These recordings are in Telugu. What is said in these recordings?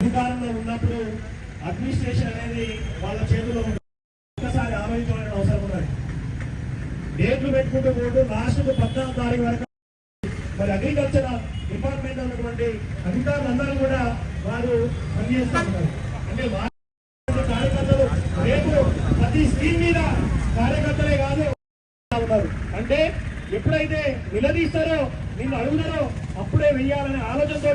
అధికారంలో ఉన్నప్పుడు అడ్మినిస్ట్రేషన్ అనేది వాళ్ళ చేతిలో ఒక్కసారి ఆలోచించడానికి అవసరం ఉన్నది డేట్లు పెట్టుకుంటూ పోతూ లాస్ట్కు పద్నాలుగు తారీఖు వరకు మరి అగ్రికల్చర్ డిపార్ట్మెంట్ ఉన్నటువంటి అధికారులందరూ కూడా వారు పనిచేస్తున్నారు అంటే కార్యకర్తలు రేపు ప్రతి స్కీమ్ మీద కార్యకర్తలు అంటే ఎప్పుడైతే నిలదీస్తారో నిన్ను అడుగుతారో అప్పుడే వెయ్యాలనే ఆలోచనతో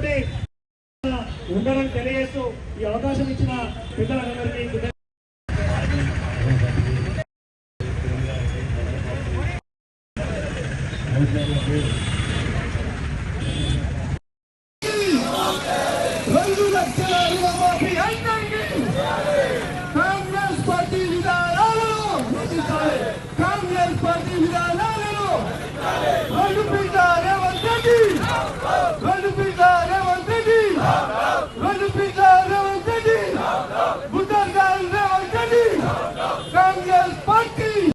ఉండాలని తెలియజేస్తూ ఈ అవకాశం ఇచ్చిన పెద్దలందరికీ Thank you.